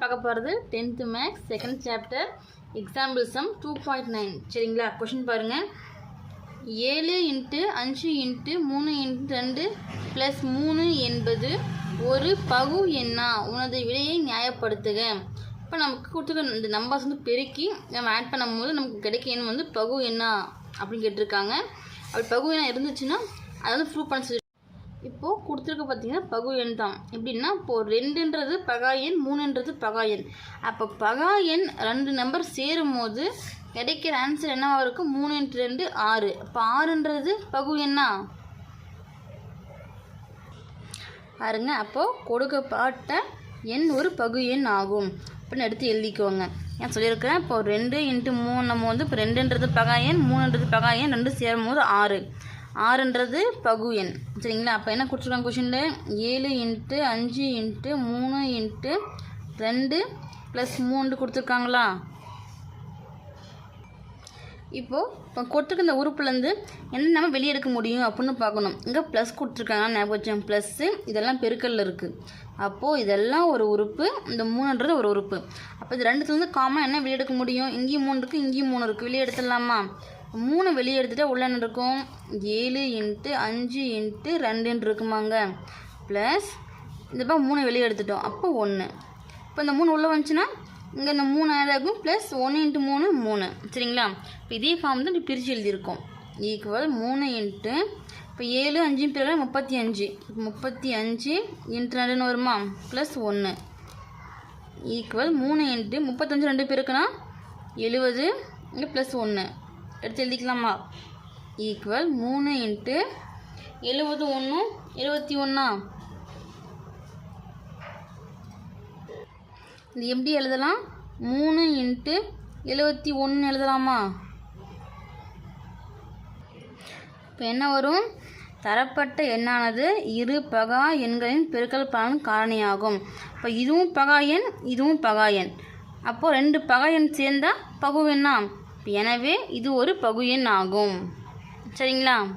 பார்க்க போகிறது tenth maths second chapter example sum two point nine சரிங்களா? கொஷின் பாருங்கள் ஏழு இன்ட்டு அஞ்சு இன்ட்டு மூணு இன்ட்டு ரெண்டு ப்ளஸ் மூணு என்பது ஒரு பகு எண்ணா? உனது விடையை நியாயப்படுத்துக. இப்போ நமக்கு கொடுத்துருக்க இந்த நம்பர்ஸ் வந்து பெருக்கி நம்ம ஆட் பண்ணும்போது நமக்கு கிடைக்க எண் வந்து பகு எண்ணா? அப்படின்னு கேட்டிருக்காங்க. அப்படி பகு எண்ணா இருந்துச்சுன்னா அதை வந்து ப்ரூவ் பண்ண சொல்லி இப்போது கொடுத்துருக்க பார்த்தீங்கன்னா பகு எண் தான். எப்படின்னா இப்போது ரெண்டுன்றது பகா எண் மூணுன்றது பகா எண். அப்போ பகா எண் ரெண்டு நம்பர் சேரும் போது கிடைக்கிற ஆன்சர் என்னவாக இருக்கும்? மூணு இன்ட்டு ரெண்டு ஆறு. அப்போ ஆறுன்றது பகு எண்ணா? பாருங்க அப்போது கொடுக்கப்பட்ட எண் ஒரு பகு எண் ஆகும். அப்படின்னு எடுத்து எழுதிக்கோங்க. ஏன் சொல்லியிருக்கிறேன் இப்போ ரெண்டு இன்ட்டு மூணு நம்ம வந்து இப்போ ரெண்டுன்றது பகா எண் மூணுன்றது பகா எண் ரெண்டு சேரும் போது ஆறு. ஆறுன்றது பகு எண். சரிங்களா? அப்போ என்ன கொடுத்துருக்காங்க கொஷினில் ஏழு இன்ட்டு அஞ்சு இன்ட்டு மூணு இன்ட்டு ரெண்டு ப்ளஸ் மூணு கொடுத்துருக்காங்களா? இப்போது இப்போ கொடுத்துருக்க இந்த உறுப்புலேருந்து என்ன நம்ம வெளியே எடுக்க முடியும் அப்படின்னு பார்க்கணும். இங்கே ப்ளஸ் கொடுத்துருக்காங்க ஞாபகம் ப்ளஸ்ஸு இதெல்லாம் பெருக்கல்ல இருக்குது அப்போது இதெல்லாம் ஒரு உறுப்பு இந்த மூணுன்றது ஒரு உறுப்பு. அப்போ இது ரெண்டுத்துலேருந்து காமன் என்ன வெளியே எடுக்க முடியும்? இங்கேயும் மூணு இருக்குது இங்கேயும் மூணு இருக்குது வெளியே எடுத்துடலாமா? மூணு வெளியே எடுத்துகிட்டா உள்ள என்ன இருக்கும்? ஏழு இன்ட்டு அஞ்சு இன்ட்டு ரெண்டுன்னு இருக்குமாங்க. ப்ளஸ் இந்த பக்கம் மூணு வெளியே எடுத்துட்டோம். அப்போ ஒன்று இப்போ இந்த மூணு உள்ளே வந்துச்சுன்னா இங்கே இந்த மூணு ஆட் ஆகும். ப்ளஸ் ஒன்று இன்ட்டு மூணு மூணு. சரிங்களா? இப்போ இதே ஃபார்ம் தான் இப்படி பிரித்து எழுதியிருக்கோம். ஈக்குவல் மூணு இன்ட்டு இப்போ ஏழு அஞ்சு பிறகு முப்பத்தி அஞ்சு. முப்பத்தி அஞ்சு இன்ட்டு ரெண்டுன்னு வருமா? ப்ளஸ் ஒன்று ஈக்குவல் மூணு இன்ட்டு முப்பத்தஞ்சு ரெண்டு பேருக்குன்னா எழுபது இங்கே ப்ளஸ் ஒன்று எடுத்து எழுதிக்கலாமா? ஈக்குவல் மூணு இன்ட்டு எழுபது ஒன்று எழுபத்தி ஒன்றா இது எப்படி எழுதலாம்? மூணு இன்ட்டு எழுபத்தி ஒன்று எழுதலாமா? இப்போ என்ன வரும்? தரப்பட்ட எண்ணானது இரு பகா எண்களின் பெருக்கல் பலன் காரணியாகும். இப்போ இதுவும் பகா எண் இதுவும் பகா எண். அப்போது ரெண்டு பகா எண் சேர்ந்தா பகு எனவே இது ஒரு பகு ஆகும். சரிங்களா?